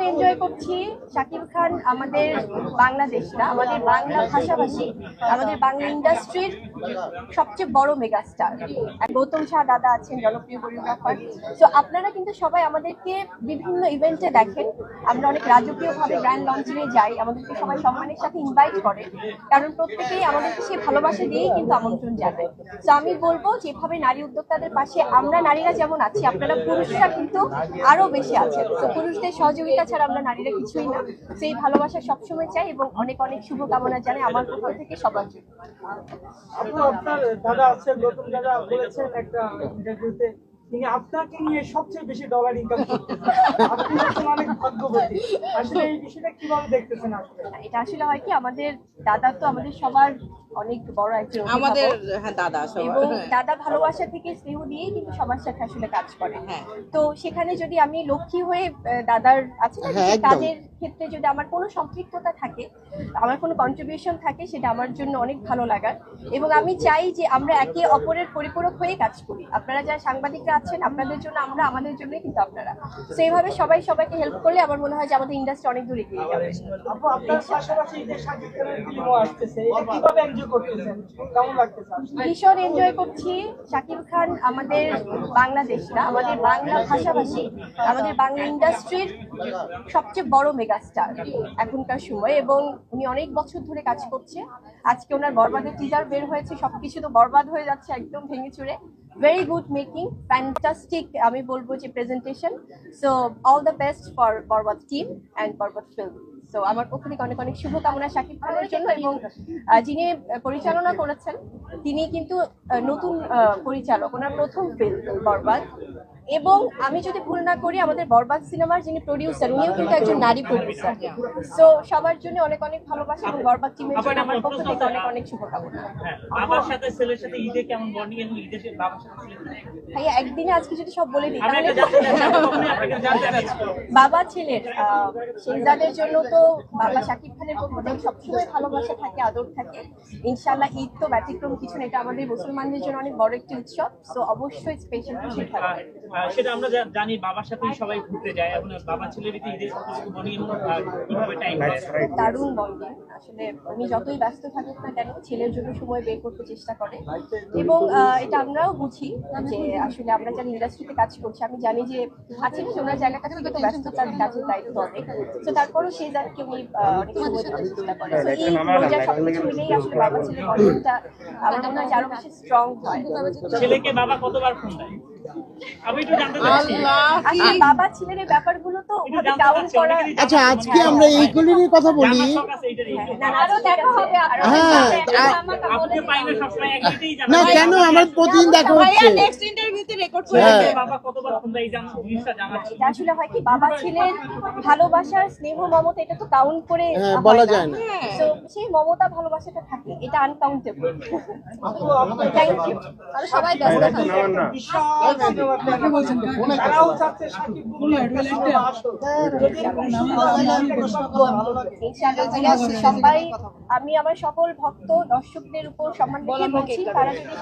ভীষণ এনজয় করছি শাকিব খান আমাদের বাংলাদেশ না আমাদের বাংলা ভাষাভাষী আমাদের বাংলা ইন্ডাস্ট্রির সবচেয়ে বড় মেগাস্টার গৌতম শাহ দাদা আছেন, জনপ্রিয় কোরিওগ্রাফার তো আপনারা কিন্তু সবাই আমাদেরকে বিভিন্ন ইভেন্টে দেখেন। আমরা অনেক রাজকীয়ভাবে গ্র্যান্ড লঞ্চিংয়ে যাই, আমাদেরকে সবাই সম্মানের সাথে ইনভাইট করে। কারণ প্রত্যেকেই আমাদেরকে সেই ভালোবাসা দিয়েই কিন্তু আমন্ত্রণ জানায়। তো আমি বলব যেভাবে নারী উদ্যোক্তাদের পাশে আমরা নারীরা যেমন আছি, আপনারা পুরুষরা কিন্তু আরও বেশি আছেন। তো পুরুষদের সহযোগিতা ছাড়া আমরা নারীরা কিছুই না। সেই ভালোবাসা সবসময় চাই এবং অনেক অনেক শুভকামনা জানাই আমার পক্ষ থেকে সবার জন্য। আপনার দাদা আছে নতুন দাদা বলেছেন একটা ইন্টারভিউতে তিনি আপনাকে নিয়ে সবচেয়ে বেশি ডলার ইনকাম করতেছেন। আপনি হচ্ছেন অনেক ভাগ্যবতী। আসলে এই বিষয়টা কীভাবে দেখতেছেন আসলে? এটা আসলে হয় কি আমাদের দাদা তো আমাদের সবার অনেক বড় একজন আমাদের হ্যাঁ দাদা এবং। দাদা ভালোবাসা থেকে স্নেহ দিয়েই কিন্তু সবার সাথে আসলে কাজ করে। হ্যাঁ। তো সেখানে যদি আমি লক্ষ্মী হয়ে দাদার আছে না হ্যাঁ, কাজের ক্ষেত্রে যদি আমার কোনো সম্পৃক্ততা থাকে আমার কোনো কন্ট্রিবিউশন থাকে সেটা আমার জন্য অনেক ভালো লাগার। এবং আমি চাই যে আমরা একে অপরের পরিপূরক হয়ে কাজ করি। আপনারা যারা সাংবাদিকরা আছেন আপনাদের জন্য আমরা আমাদের জন্যই কিন্তু আপনারা। তো এইভাবে সবাই সবাইকে হেল্প করলে আমার মনে হয় যে আমাদের ইন্ডাস্ট্রি অনেক দূর এগিয়ে যাবে? ভীষণ এনজয় করছি। শাকিব খান আমাদের বাংলাদেশ না আমাদের বাংলা ভাষাভাষী আমাদের বাংলা ইন্ডাস্ট্রির সবচেয়ে বড় মেগাস্টার এখনকার সময় এবং উনি অনেক বছর ধরে কাজ করছে। আজকে ওনার বরবাদের টিজার বের হয়েছে সবকিছু তো বরবাদ হয়ে যাচ্ছে একদম ভেঙে চুরে। ভেরি গুড মেকিং ফ্যান্টাস্টিক আমি বলব যে presentation so all the best for Barbaad team and Barbaad film so আমার পক্ষ থেকে অনেক অনেক শুভকামনা শাকিব খানের জন্য এবং যিনি পরিচালনা করেছেন, তিনি কিন্তু নতুন পরিচালক, ওনার প্রথম ফিল্ম বরবাদ এবং আমি যদি ভুল না করি আমাদের বরবাদ সিনেমার যিনি প্রডিউসার উনিও কিন্তু একজন নারী প্রডিউসার সো সবার জন্য অনেক অনেক ভালোবাসা এবং বরবাদ টিমের জন্য আমার পক্ষ থেকে অনেক অনেক শুভকামনা। হ্যাঁ, বাবার সাথে ছেলের সাথে ঈদে কেমন বন্ডিং এবং ঈদে বাবার সাথে ভাইয়া একদিনে আজকে যদি সব বলে দিই তাহলে। বাবা ছেলের শেহজাদের জন্য তো বাবা শাকিব খানের পক্ষ থেকে সবসময় ভালোবাসা থাকে আদর থাকে। ইনশাল্লাহ ঈদ তো ব্যতিক্রম কিছু না এটা আমাদের মুসলমানদের জন্য অনেক বড় একটি উৎসব। সো অবশ্যই স্পেশাল কিছু থাকবে। সেটা আমরা জানি বাবার সাথেই সবাই ঘুরতে যায়। এবং বাবা ছেলের কীভাবে টাইম দারুণ বন্ডিং আসলে উনি যতই ব্যস্ত থাকুক না কেন ছেলের জন্য সময় বের করতে চেষ্টা করে। এবং আহ, এটা আমরাও বুঝি যে আসলে আমরা যারা ইন্ডাস্ট্রিতে কাজ করছি আমি জানি যে আছে না ওনার জায়গাটা থেকে তো ব্যস্ততার কাজের দায়িত্ব অনেক। তো তারপরও সেই জায়গাকে উনি অনেক সময় দিতে চেষ্টা করে। তো এই রোজা সবকিছু মিলেই আসলে বাবা ছেলের বন্ডিংটা আমার মনে হয় আরও বেশি স্ট্রং হয়। ছেলেকে বাবা কতবার ফোন দেয়? বাবা এই ব্যাপারগুলো তো ডাউন করা আচ্ছা আজকে আমরা এইগুলির কথা বলি। হ্যাঁ, পাই না। কেন? আমার প্রতিদিন দেখা হচ্ছে। নেক্সট ইন্টারভিউতে রেকর্ড করে হ্যাঁ। বাবা কতবার ফোন দেয় এই জানা জিনিসটা জানা ছিল। এটা আসলে হয় কি বাবা ছেলের ভালোবাসার স্নেহ মমতা এটা তো কাউন্ট করে হ্যাঁ, বলা যায় না। সেই মমতা ভালোবাসাটা থাকে এটা আনকাউন্টেবল থ্যাংক ইউ আর সবাই ব্যস্ত সবাই আমি আমার সকল ভক্ত দর্শকদের উপর সম্মান রেখে বলছি তারা যদি